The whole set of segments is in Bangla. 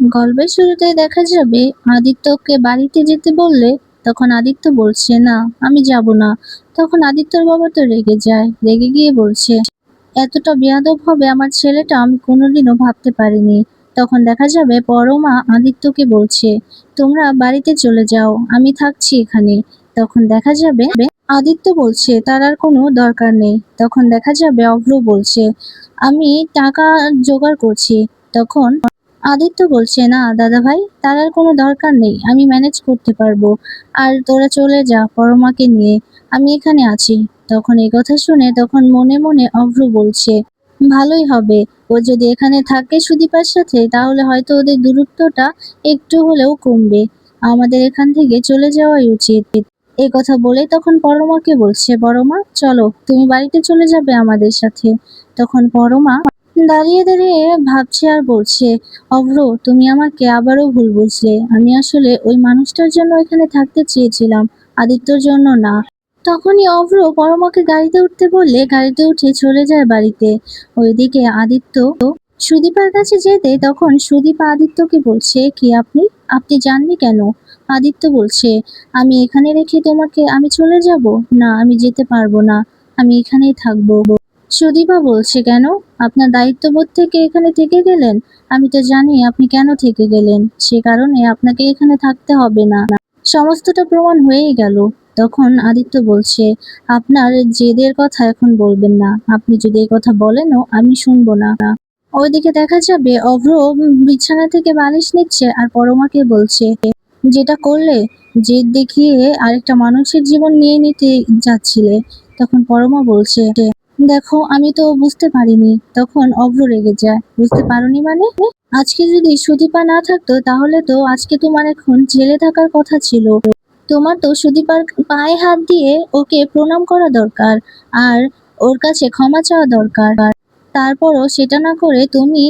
গল্পের শুরুতে দেখা যাবে, আদিত্যকে বাড়িতে যেতে বললে তখন আদিত্য বলছে, না, আমি যাব না। তখন আদিত্যর বাবা তো রেগে যায়, রেগে গিয়ে বলছে, এতটা বেয়াদব হবে আমার ছেলেটা, আমি কোনোদিনও ভাবতে পারিনি। তখন দেখা যাবে, পরমা আদিত্যকে বলছে, তোমরা বাড়িতে চলে যাও, আমি থাকছি এখানে। তখন দেখা যাবে, আদিত্য বলছে, তার আর কোনো দরকার নেই। তখন দেখা যাবে, অভ্র বলছে, আমি টাকা জোগাড় করছি। তখন আদিত্য বলছে, না দাদা ভাই তার আর কোনো দরকার নেই, আমি ম্যানেজ করতে পারব। আর তোরা চলে যা, পরমাকে নিয়ে। আমি এখানে আছি। তখন এই কথা শুনে, তখন মনে মনে অভ্র বলছে, ভালোই হবে। ও যদি এখানে থাকে সুদীপার সাথে, তাহলে হয়তো ওদের দূরত্বটা একটু হলেও কমবে। আমাদের এখান থেকে চলে যাওয়াই উচিত। এই কথা বলে তখন পরমাকে বলছে, পরমা, চলো, তুমি বাড়িতে চলে যাবে আমাদের সাথে। তখন পরমা দাঁড়িয়ে দাঁড়িয়ে ভাবছে আর বলছে, অভ্র, তুমি আমাকে আবারও ভুল বুঝলে। আমি আসলে ওই মানুষটার জন্য এখানে থাকতে চেয়েছিলাম, আদিত্যর জন্য না। তখনই অভ্র পরমাকে গাড়িতে উঠতে বললে, গাড়িতে উঠে চলে যায় বাড়িতে। ওইদিকে আদিত্য সুদীপার কাছে যেতে তখন সুদীপা আদিত্যকে বলছে, কি আপনি? আপনি জাননি কেন? আদিত্য বলছে, আমি এখানে রেখে তোমাকে আমি চলে যাব? না, আমি যেতে পারব না। আমি এখানেই থাকব। সুদীপা বলছে, কেন? আপনার দায়িত্ববোধ থেকে এখানে থেকে গেলেন? আমি তো জানি আপনি কেন থেকে গেলেন। সে কারণে আপনাকে এখানে থাকতে হবে না। সমস্তটা প্রমাণ হয়েই গেল। তখন আদিত্য বলছে, আপনার জেদের কথা এখন বলবেন না। আপনি যদি এই কথা বলেনও, আমি শুনব না। ওইদিকে দেখা যাবে, অভ্র বিছানা থেকে বালিশ নিচ্ছে আর পরমাকে বলছে, যেটা করলে জেদ দেখিয়ে আরেকটা মানুষের জীবন নিয়ে নিতে যাচ্ছিলে। তখন পরমা বলছে দেখো, আমি তো বুঝতে পারিনি। তখন অভ্র রেগে যায়। বুঝতে পারোনি মানে? আজকে যদি সুদীপা না থাকতো, তাহলে তো আজকে তোমার এখন জেলে থাকার কথা ছিল। তোমার তো সুদীপার পায়ে হাত দিয়ে ওকে প্রণাম করা দরকার, আর ওর কাছে ক্ষমা চাওয়া দরকার। তারপরও সেটা না করে তুমি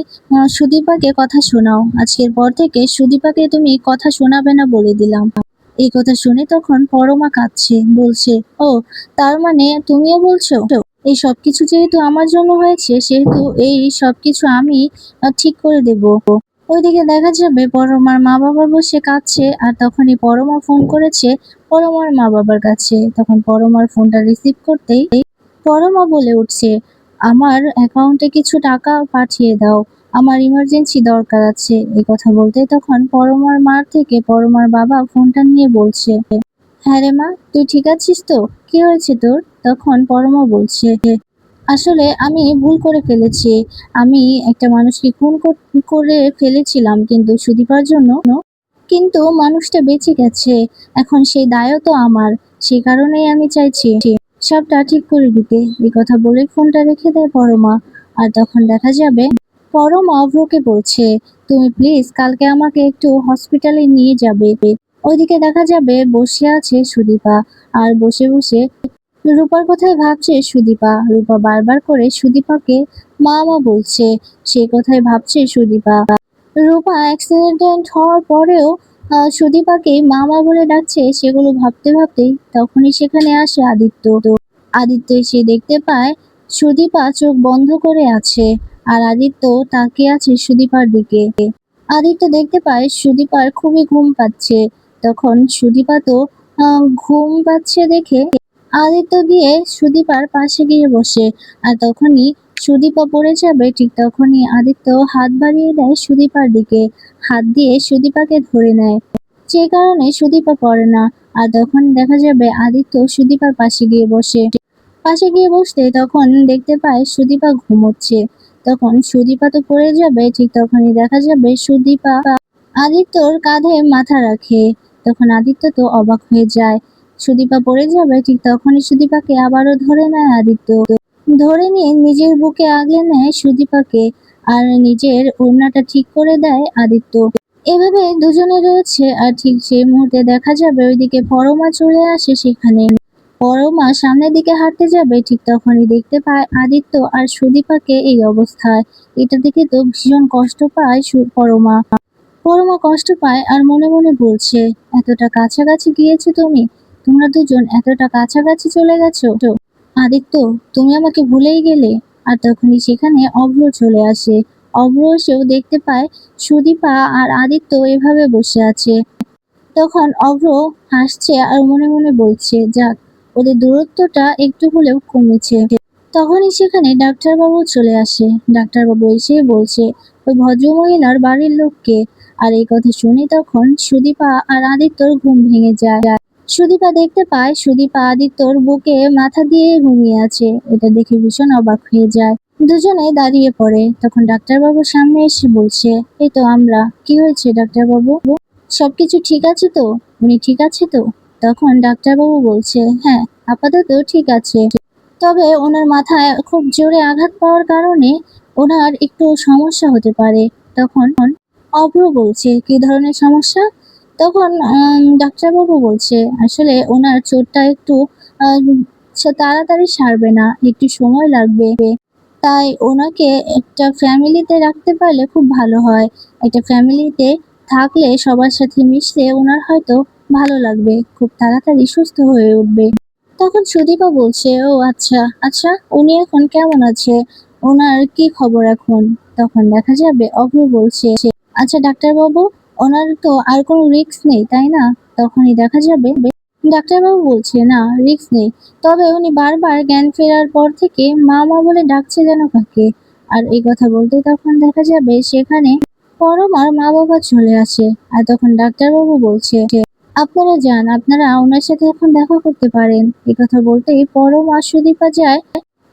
সুদীপাকে কথা শোনাও। আজকের পর থেকে সুদীপাকে তুমি কথা শোনাবে না বলে দিলাম। এই কথা শুনে তখন পরমা কাঁদছে, বলছে, ও, তার মানে তুমিও বলছো? এই সব কিছু যেহেতু আমার জন্য হয়েছে, সেহেতু এই সব কিছু আমি ঠিক করে দেব। ওইদিকে দেখা যাবে পরমার মা বাবা বসে কাঁদছে, আর তখনই পরমা ফোন করেছে পরমার মা বাবার কাছে। তখন পরমার ফোনটা রিসিভ করতেই পরমা বলে উঠছে, আমার অ্যাকাউন্টে কিছু টাকা পাঠিয়ে দাও, আমার ইমার্জেন্সি দরকার আছে। এই কথা বলতে তখন পরমার মার থেকে পরমার বাবা ফোনটা নিয়ে বলছে হ্যাঁ রে মা, তুই ঠিক আছিস তো? কি হয়েছে তোর? তখন পরমা বলছে, আসলে আমি ভুল করে ফেলেছি। আমি একটা মানুষকে খুন করে ফেলেছিলাম কিন্তু সুদীপার জন্য। কিন্তু মানুষটা বেঁচে গেছে। এখন সেই দায়ও তো আমার। সেই কারণেই আমি চাইছি। সবটা ঠিক করে দিতে। এই কথা বলে ফোনটা রেখে দেয় পরমা। আর তখন দেখা যাবে, পরমা অভ্রকে বলছে, তুমি প্লিজ কালকে আমাকে একটু হসপিটালে নিয়ে যাবে। ওইদিকে দেখা যাবে বসে আছে সুদীপা আর বসে বসে রূপার কথাই ভাবছে সুদীপা। রূপা বারবার করে সুদীপাকে মা মা বলছে। সেই কথাই ভাবছে সুদীপা। রূপা অ্যাক্সিডেন্ট হওয়ার পরেও সুদীপাকে মামা বলে ডাকছে সেগুলো ভাবতে ভাবতেই তখনই সেখানে আসে আদিত্য। তো আদিত্য এসে দেখতে পায় সুদীপা চোখ বন্ধ করে আছে আর আদিত্য তাকিয়ে আছে সুদীপার দিকে। আদিত্য দেখতে পায় সুদীপার খুবই ঘুম পাচ্ছে। তখন সুদীপা তো আহ, ঘুম পাচ্ছে দেখে আদিত্য গিয়ে সুদীপার পাশে গিয়ে বসে। আর তখনই সুদীপা পড়ে যাবে ঠিক তখনই আদিত্য হাত বাড়িয়ে দেয় সুদীপার দিকে। হাত দিয়ে সুদীপাকে ধরে নেয়। যে কারণে সুদীপা পড়ে না। আর তখন দেখা যাবে আদিত্য সুদীপার পাশে গিয়ে বসে। পাশে গিয়ে বসতে তখন দেখতে পায় সুদীপা ঘুমোচ্ছে। তখন সুদীপা তো পড়ে যাবে ঠিক তখনই দেখা যাবে সুদীপা আদিত্যর কাঁধে মাথা রাখে। তখন আদিত্য তো অবাক হয়ে যায়। সুদীপা পড়ে যাবে, ঠিক তখনই সুদীপাকে আবারও ধরে নেয় আদিত্য। ধরে নিয়ে নিজের বুকে আগলে নেয় সুদীপাকে আর নিজের ওড়নাটা ঠিক করে দেয় আদিত্য। এভাবে দুজনে রয়েছে আর ঠিক সেই মুহূর্তে দেখা যাবে ওইদিকে পরমা চলে আসে সেখানে। পরমা সামনের দিকে হাঁটতে যাবে, ঠিক তখনই দেখতে পায় আদিত্য আর সুদীপাকে এই অবস্থায়। এটা দেখে তো ভীষণ কষ্ট পায় পরমা। পরমা কষ্ট পায় আর মনে মনে বলছে, এতটা কাছাকাছি গিয়েছো তুমি? তোমরা দুজন এতটা কাছাকাছি চলে গেছো? তো আদিত্য, তুমি আমাকে ভুলেই গেলে। আর তখনই সেখানে অভ্র চলে আসে। অভ্র এসেও দেখতে পায় সুদীপা আর আদিত্য এভাবে বসে আছে। তখন অভ্র হাসছে আর মনে মনে বলছে, যাক, ওদের দূরত্বটা একটু হলেও কমেছে। তখনই সেখানে ডাক্তারবাবু চলে আসে। ডাক্তারবাবু এসে বলছে, ওই ভদ্রমহিলার বাড়ির লোককে আর এই কথা শুনে তখন সুদীপা আর আদিত্যর ঘুম ভেঙে যায়। সুদীপা দেখতে পায় সুদীপা আদিত্যর বুকে মাথা দিয়ে ঘুমিয়ে আছে। এটা দেখে ভীষণ অবাক হয়ে যায়। দুজনে দাঁড়িয়ে পড়ে। তখন ডাক্তারবাবুর সামনে এসে বলছে, এই তো আমরা। কি হয়েছে ডাক্তারবাবু? সবকিছু ঠিক আছে তো? উনি ঠিক আছে তো? তখন ডাক্তারবাবু বলছে হ্যাঁ আপাতত ঠিক আছে। তবে ওনার মাথায় খুব জোরে আঘাত পাওয়ার কারণে ওনার একটু সমস্যা হতে পারে। তখন অভ্র বলছে, কি ধরনের সমস্যা? তখন ডাক্তারবাবু বলছে, আসলে ওনার চোটটা একটু তাড়াতাড়ি সারবে না, একটু সময় লাগবে। তাই ওনাকে একটা ফ্যামিলিতে রাখতে পারলে খুব ভালো হয়। একটা ফ্যামিলিতে থাকলে সবার সাথে মিশলে ওনার হয়তো ভালো লাগবে, খুব তাড়াতাড়ি সুস্থ হয়ে উঠবে। তখন সুদীপা বলছে, ও আচ্ছা আচ্ছা উনি এখন কেমন আছে? ওনার কি খবর এখন? তখন দেখা যাবে অভ্র বলছে আচ্ছা ডাক্তারবাবু, ওনার তো আর কোনো রিক্স নেই, তাই না? তখনই দেখা যাবে। ডাক্তারবাবু বলছে, না রিক্স নেই। তবে উনি বারবার জ্ঞান ফেরার পর থেকে মা মা বলে ডাকছে যেন কাকে আর এই কথা বলতে তখন দেখা যাবে সেখানে পরমার মা বাবা চলে আসে। আর তখন ডাক্তারবাবু বলছে, আপনারা যান, আপনারা ওনার সাথে এখন দেখা করতে পারেন। এই কথা বলতেই পরম আর সুদীপা যায়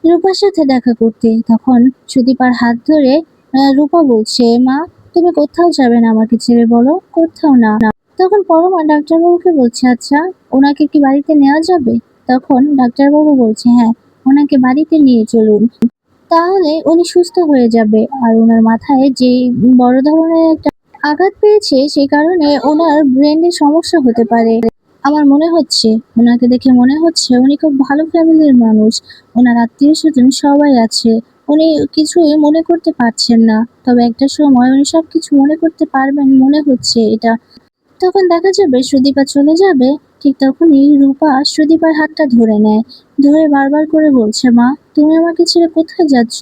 রূপার সাথে দেখা করতে। তখন সুদীপার হাত ধরে রূপা বলছে, মা তুমি কোথাও যাবে না আমাকে ছেড়ে বলো? কোথাও না। তখন পরমা ডাক্তারবাবুকে বলছে আচ্ছা ওনাকে কি বাড়িতে নেওয়া যাবে? তখন ডাক্তারবাবু বলছে হ্যাঁ ওনাকে বাড়িতে নিয়ে চলুন। তাহলে উনি সুস্থ হয়ে যাবে। আর ওনার মাথায় যে বড় ধরনের একটা আঘাত পেয়েছে সেই কারণে ওনার ব্রেনের সমস্যা হতে পারে। আমার মনে হচ্ছে, ওনাকে দেখে মনে হচ্ছে উনি খুব ভালো ফ্যামিলির মানুষ। ওনার আত্মীয় স্বজন সবাই আছে। উনি কিছুই মনে করতে পারছেন না। তবে একটা সময় উনি সবকিছু মনে করতে পারবেন, মনে হচ্ছে এটা। তখন দেখা যাবে সুদীপা চলে যাবে, ঠিক তখনই রূপা সুদীপার হাতটা ধরে নেয়, ধরে বারবার করে বলছে, মা, তুমি আমাকে ছেড়ে কোথায় যাচ্ছ?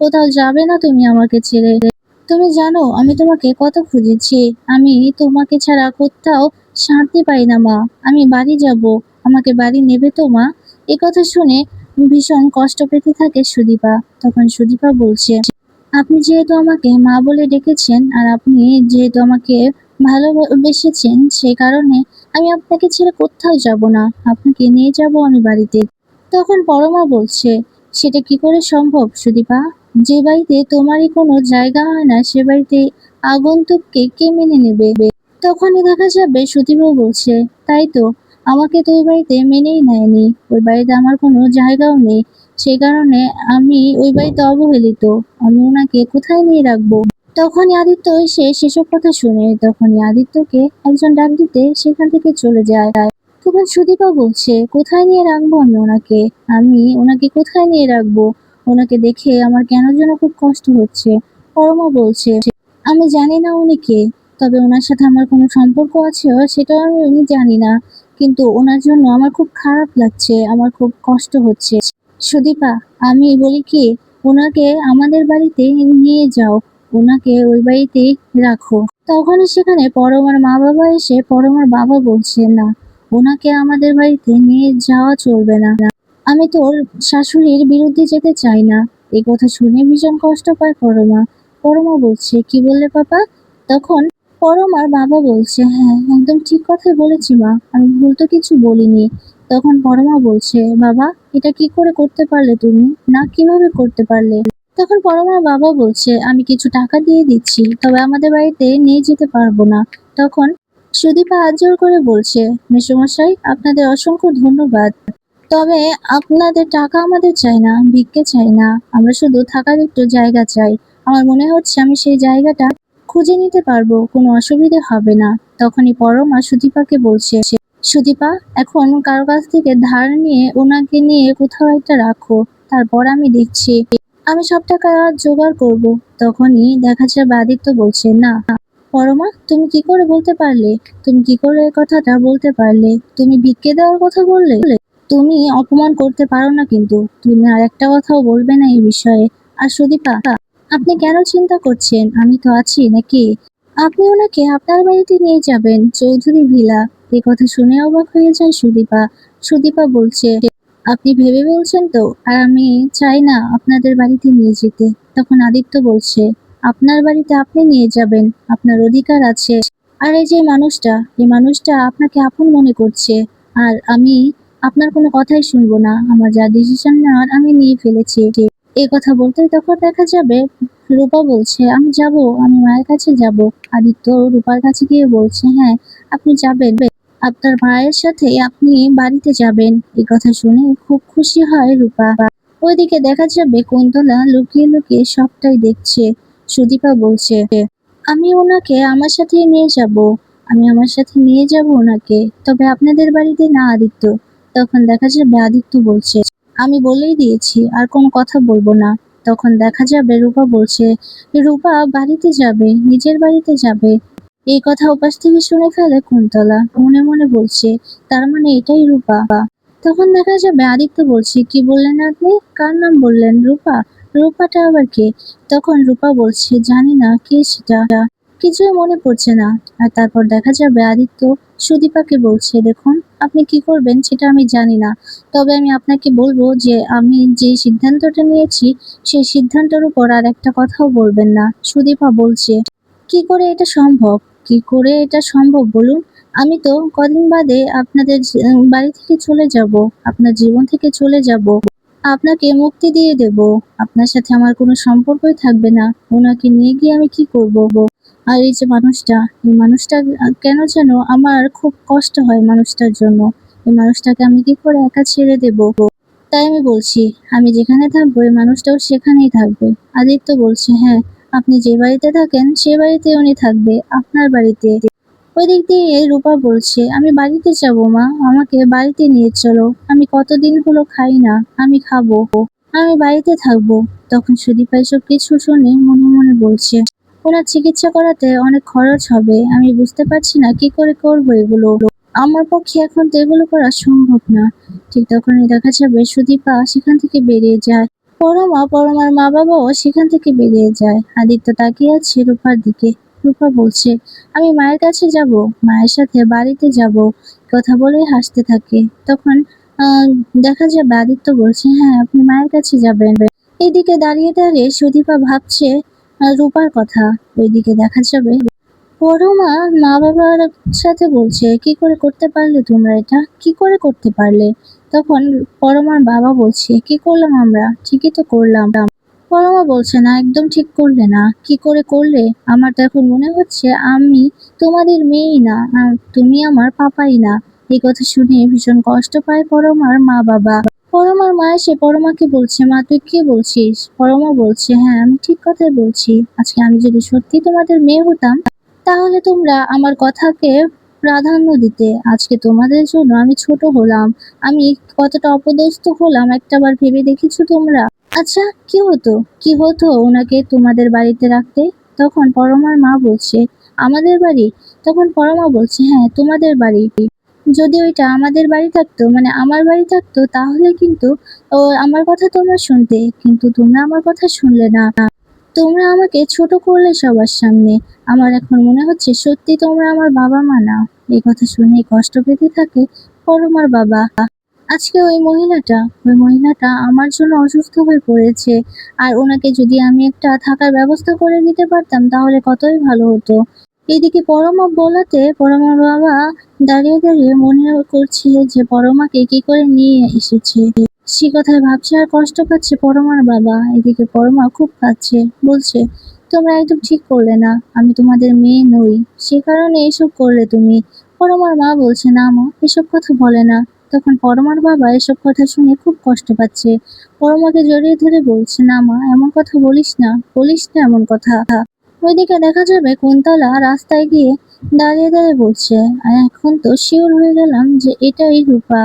কোথাও যাবে না তুমি আমাকে ছেড়ে। তুমি জানো, আমি তোমাকে কত খুঁজেছি। আমি তোমাকে ছাড়া কোথাও শান্তি পাই না, মা। আমি বাড়ি যাব। আমাকে বাড়ি নেবে তো, মা? এ কথা শুনে ভীষণ কষ্ট পেতে থাকে সুদীপা। তখন সুদীপা বলছে আপনি যেহেতু আমাকে মা বলে ডেকেছেন আর আপনি যেহেতু আমাকে ভালোবেসেছেন সেই কারণে আমি আপনাকে ছেড়ে কোথাও যাব না। আপনাকে নিয়ে যাব আমি বাড়িতে। তখন পরমা বলছে, সেটা কি করে সম্ভব, সুদীপা? যে বাড়িতে তোমারই কোনো জায়গা হয় না, সে বাড়িতে আগন্তুককে কে মেনে নেবে? তখনই দেখা যাবে সুদীপা বলছে, তাই তো আমাকে তো ওই বাড়িতে মেনেই নেয়নি। ওই বাড়িতে আমার কোনো জায়গাও নেই। সেই কারণে আমি ওই বাড়িতে অবহেলিত। আমি ওনাকে কোথায় নিয়ে রাখব? তখনই আদিত্য এসে সেসব কথা শুনে। তখনই আদিত্যকে একজন ডাক দিতে সেখান থেকে চলে যায়। তখন সুদীপা বলছে, কোথায় নিয়ে রাখব আমি ওনাকে? আমি ওনাকে কোথায় নিয়ে রাখব? ওনাকে দেখে আমার কেন যেন খুব কষ্ট হচ্ছে। পরমা বলছে, আমি জানি না উনি কে, তবে ওনার সাথে আমার কোনো সম্পর্ক আছে সেটাও আমি জানি না। কিন্তু ওনার জন্য আমার খুব খারাপ লাগছে, আমার খুব কষ্ট হচ্ছে। সুদীপা, আমি বলি কি, ওনাকে আমাদের বাড়িতে নিয়ে যাও, ওনাকে ওই বাড়িতে রাখো। তখন সেখানে পরমার মা বাবা এসে পরমার বাবা বলছে না, ওনাকে আমাদের বাড়িতে নিয়ে যাওয়া চলবে না। আমি তোর শাশুড়ির বিরুদ্ধে যেতে চাই না। এই কথা শুনে ভীষণ কষ্ট পায় পরমা। পরমা বলছে, কি বললে পাপা? তখন পরমার বাবা বলছে হ্যাঁ একদম ঠিক কথাই বলেছি মা, আমি ভুল তো কিছু বলিনি। তখন পরমা বলছে, বাবা, এটা কি করে করতে পারলে তুমি? না, কীভাবে করতে পারলে? তখন পরমার বাবা বলছে, আমি কিছু টাকা দিয়ে দিচ্ছি, তবে আমাদের বাড়িতে নিয়ে যেতে পারব না। তখন সুদীপা হাত জোর করে বলছে, মেসমশাই, আপনাদের অসংখ্য ধন্যবাদ, তবে আপনাদের টাকা আমাদের চাই না, ভিক্ষে চাই না। আমরা শুধু থাকার একটু জায়গা চাই। আমার মনে হচ্ছে আমি সেই জায়গাটা খুঁজে নিতে পারব, কোনো অসুবিধে হবে না। তখনই পরমা সুদীপাকে বলছে, সুদীপা, এখন কারও কাছ থেকে ধার নিয়ে ওনাকে নিয়ে কোথাও একটা রাখো, তারপর আমি দেখছি আমি সব টাকা জোগাড় করব। তখনই দেখা যাবে আদিত্য বলছে, না পরমা, তুমি কি করে বলতে পারলে? তুমি কি করে কথাটা বলতে পারলে? তুমি ভিক্ষে দেওয়ার কথা বললে? তুমি অপমান করতে পারো না কিন্তু। তুমি আর একটা কথাও বলবে না এই বিষয়ে। আর সুদীপা আপনি কেন চিন্তা করছেন? আমি তো আছি, নাকি? আপনি ওনাকে আপনার বাড়িতে নিয়ে যাবেন, চৌধুরী ভিলা। এ কথা শুনে অবাক হয়ে যায় সুদীপা। সুদীপা বলছে, আপনি ভেবে বলছেন তো, আর আমি চাই না আপনাদের বাড়িতে নিয়ে যেতে। তখন আদিত্য বলছে, আপনার বাড়িতে আপনি নিয়ে যাবেন, আপনার অধিকার আছে। আর এই যে মানুষটা, এই মানুষটা আপনাকে আপন মনে করছে। আর আমি, আপনার কোনো কথাই শুনব না। আমার যা ডিসিশন নেওয়ার আমি নিয়ে ফেলেছি। এই কথা বলতে তখন দেখা যাবে, রূপা বলছে, আমি যাব, আমি মায়ের কাছে যাব। আদিত্য রূপার কাছে গিয়ে বলছে হ্যাঁ আপনি যাবেন। আপনার মায়ের সাথে আপনি বাড়িতে যাবেন। এই কথা শুনে খুব খুশি হয় রূপা। ওইদিকে দেখা যাবে কুন্তলা লুকিয়ে লুকিয়ে সবটাই দেখছে। সুদীপা বলছে, আমি ওনাকে আমার সাথে নিয়ে যাব। আমি আমার সাথে নিয়ে যাব ওনাকে। তবে আপনাদের বাড়িতে না আদিত্য। তখন দেখা যাবে আদিত্য বলছে আমি বলেই দিয়েছি, আর কোনো কথা বলব না। তখন দেখা যাবে, রূপা বলছে, রূপা বাড়িতে যাবে, নিজের বাড়িতে যাবে। এই কথা উপাস থেকে শুনে ফেলে কুন্তলা, মনে মনে বলছে, তার মানে এটাই রূপা। তখন দেখা যাবে, আদিত্য বলছে, কি বললেন আপনি? কার নাম বললেন রূপা? রূপাটা আবার কে? তখন রূপা বলছে, জানি না, কে সেটা? কিছুই মনে পড়ছে না। আর তারপর দেখা যাবে, আদিত্য সুদীপাকে বলছে, দেখুন, আপনি কি করবেন সেটা আমি জানি না। তবে আমি আপনাকে বলব যে আমি যে সিদ্ধান্তটা নিয়েছি, সেই সিদ্ধান্তের উপর আর একটা কথাও বলবেন না। সুদীপা বলছে, কি করে এটা সম্ভব? কি করে এটা সম্ভব বলুন? আমি তো কদিন বাদে আপনাদের বাড়ি থেকে চলে যাব, আপনার জীবন থেকে চলে যাব। আপনাকে মুক্তি দিয়ে দেব। আপনার সাথে আমার কোনো সম্পর্কই থাকবে না। ওনাকে নিয়ে গিয়ে আমি কি করব আর এই যে মানুষটা, এই মানুষটা কেন যেন আমার খুব কষ্ট হয় মানুষটার জন্য। এই মানুষটাকে আমি কি করে একা ছেড়ে দেব? তাই আমি বলছি, আমি যেখানে থাকব, এই মানুষটাও সেখানেই থাকবে। আদিত্য বলছে হ্যাঁ আপনি যে বাড়িতে থাকেন, সে বাড়িতে উনি থাকবে, আপনার বাড়িতে। ওই দিক দিয়ে রূপা বলছে, আমি বাড়িতে যাব মা, আমাকে বাড়িতে নিয়ে চলো। আমি কতদিন হলো খাই না, আমি খাব। আমি বাড়িতে থাকব। তখন সুদীপা এসব কিছু শুনে মনে মনে বলছে ওনার চিকিৎসা করাতে অনেক খরচ হবে। আমি বুঝতে পারছি না কি করে করব এগুলো। আমার পক্ষে এখন তো এগুলো করা সম্ভব না। ঠিক তখনই দেখা যাবে সুদীপা সেখান থেকে বেরিয়ে যায়। পরমা, পরমার মা বাবাও সেখান থেকে বেরিয়ে যায়। আদিত্য তাকিয়ে আছে রূপার দিকে। রূপা বলছে, আমি মায়ের কাছে যাব, মায়ের সাথে বাড়িতে যাব। কথা বলেই হাসতে থাকে। তখন দেখা যাবে আদিত্য বলছে হ্যাঁ আপনি মায়ের কাছে যাবেন। এদিকে দাঁড়িয়ে দাঁড়িয়ে সুদীপা ভাবছে রূপার কথা ওইদিকে দেখা যাবে। পরমা মা বাবার সাথে বলছে, কি করে করতে পারলে তোমরা এটা? কি করে করতে পারলে? তখন পরমার বাবা বলছে, কি করলাম আমরা? ঠিকই তো করলাম। পরমা বলছে, না, একদম ঠিক করলে না। কি করে করলে? আমার তো এখন মনে হচ্ছে আমি তোমাদের মেয়েই না তুমি আমার পাপাই না। এই কথা শুনে ভীষণ কষ্ট পায় পরমার মা বাবা। পরমার মা এসে পরমাকে বলছে, মা, তুই কি বলছিস? পরমা বলছে হ্যাঁ আমি ঠিক কথাই বলছি। আজকে আমি যদি সত্যি তোমাদের মেয়ে হতাম, তাহলে তোমরা আমার কথাকে প্রাধান্য দিতে। আজকে তোমাদের জন্য আমি ছোট হলাম। আমি কতটা অপদস্থ হলাম একটাবার ভেবে দেখেছ তোমরা? আচ্ছা কি হতো? কি হতো ওনাকে তোমাদের বাড়িতে রাখতে? তখন পরমার মা বলছে, আমাদের বাড়ি? তখন পরমা বলছে হ্যাঁ তোমাদের বাড়ি। যদি ওইটা আমাদের বাড়ি থাকতো মানে আমার বাড়ি থাকতো, তাহলে কিন্তু আমার কথা তোমরা শুনতে, কিন্তু তোমরা আমার কথা শুনলে না। তোমরা আমাকে ছোট করলে সবার সামনে। আমার এখন মনে হচ্ছে সত্যি তোমরা আমার বাবা মা না। এই কথা শুনে কষ্ট পেতে থাকে পরমার বাবা। আজকে ওই মহিলাটা ওই মহিলাটা আমার জন্য অসুস্থ হয়ে পড়েছে। আর ওনাকে যদি আমি একটা থাকার ব্যবস্থা করে দিতে পারতাম, তাহলে কতই ভালো হতো। এদিকে পরমা বলাতে পরমার বাবা দাঁড়িয়ে দাঁড়িয়ে মনে করছে যে পরমাকে কি করে নিয়ে এসেছে। সে কথায় ভাবছে আর কষ্ট পাচ্ছে পরমার বাবা। এদিকে পরমা খুব কাঁদছে, বলছে, তোমরা একদম ঠিক করলে না, আমি তোমাদের মেয়ে নই। সে কারণে এসব করলে তুমি পরমার মা বলছে, না মা, এসব কথা বলে না তখন পরমার বাবা এসব কথা শুনে খুব কষ্ট পাচ্ছে। পরমাকে জড়িয়ে ধরে বলছে, না মা, এমন কথা বলিস না বলিস না এমন কথা। ওইদিকে দেখা যাবে কুন্তলা রাস্তায় গিয়ে দাঁড়িয়ে দাঁড়িয়ে বলছে, "আর এখন তো শিওর হয়ে গেলাম যে এটাই রূপা।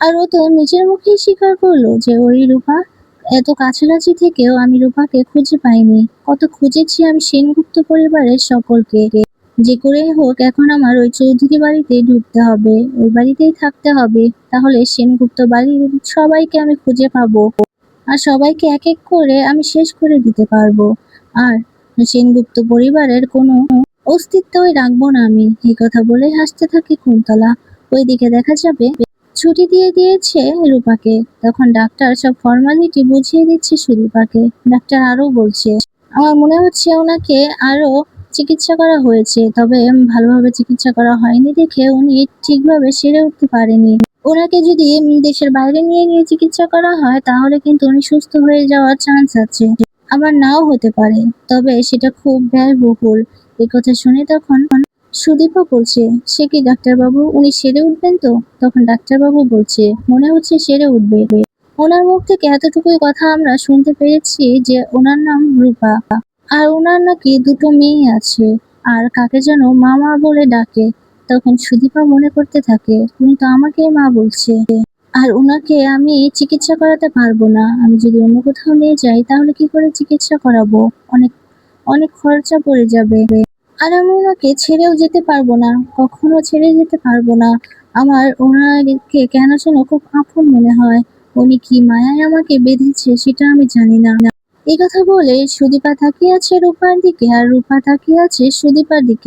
আর ও তো নিজের মুখেই স্বীকার করল যে ওই রূপা। এত কাছাকাছি থেকেও আমি রূপাকে খুঁজে পাইনি। কত খুঁজেছি আমি সেনগুপ্ত পরিবারের সকলকে। যে করেই হোক, এখন আমার ওই চৌধুরী বাড়িতে ঢুকতে হবে, ওই বাড়িতেই থাকতে হবে। তাহলে সেনগুপ্ত বাড়ির সবাইকে আমি খুঁজে পাবো। আর সবাইকে এক এক করে আমি শেষ করে দিতে পারব। আর সেনগুপ্ত পরিবারের কোনো অস্তিত্বই রাখব না আমি। এই কথা বলে হাসতে থাকে কুন্তলা। ওইদিকে দেখা যাবে, ছুটি দিয়ে দিয়েছে রূপাকে। তখন ডাক্তার সব ফর্মালিটি বুঝিয়ে দিচ্ছে সুদীপাকে। ডাক্তার আরও বলছে, আমার মনে হচ্ছে ওনাকে আরও চিকিৎসা করা হয়েছে, তবে ভালোভাবে চিকিৎসা করা হয়নি দেখে উনি ঠিকভাবে সেরে উঠতে পারেনি। ওনাকে যদি দেশের বাইরে নিয়ে গিয়ে চিকিৎসা করা হয়, তাহলে কিন্তু উনি সুস্থ হয়ে যাওয়ার চান্স আছে। আবার নাও হতে পারে। তবে সেটা খুব ব্যয়বহুল। এই কথা শুনে তখন সুদীপও বলছে, সে কি ডাক্তারবাবু? উনি সেরে উঠবেন তো? তখন ডাক্তারবাবু বলছে, মনে হচ্ছে সেরে উঠবে। ওনার মুখ থেকে এতটুকুই কথা আমরা শুনতে পেরেছি যে ওনার নাম রূপা। আর ওনার নাকি দুটো মেয়ে আছে, আর কাকে যেন মামা বলে ডাকে। তখন সুদীপা মনে করতে থাকে উনি তো আমাকে মা বলছে। আর ওনাকে আমি চিকিৎসা করাতে পারব না। আমি যদি অন্য কোথাও নিয়ে যাই, তাহলে কি করে চিকিৎসা করাবো? অনেক অনেক খরচা পড়ে যাবে। আর আমি ওনাকে ছেড়েও যেতে পারব না। কখনো ছেড়ে যেতে পারব না। আমার ওনাকে কেন যেন খুব আপন মনে হয়। উনি কি মায়ায় আমাকে বেঁধেছে সেটা আমি জানি না। এই কথা বলে সুদীপা তাকিয়ে আছে রূপার দিকে, আর রূপা তাকিয়ে আছে সুদীপার দিকে।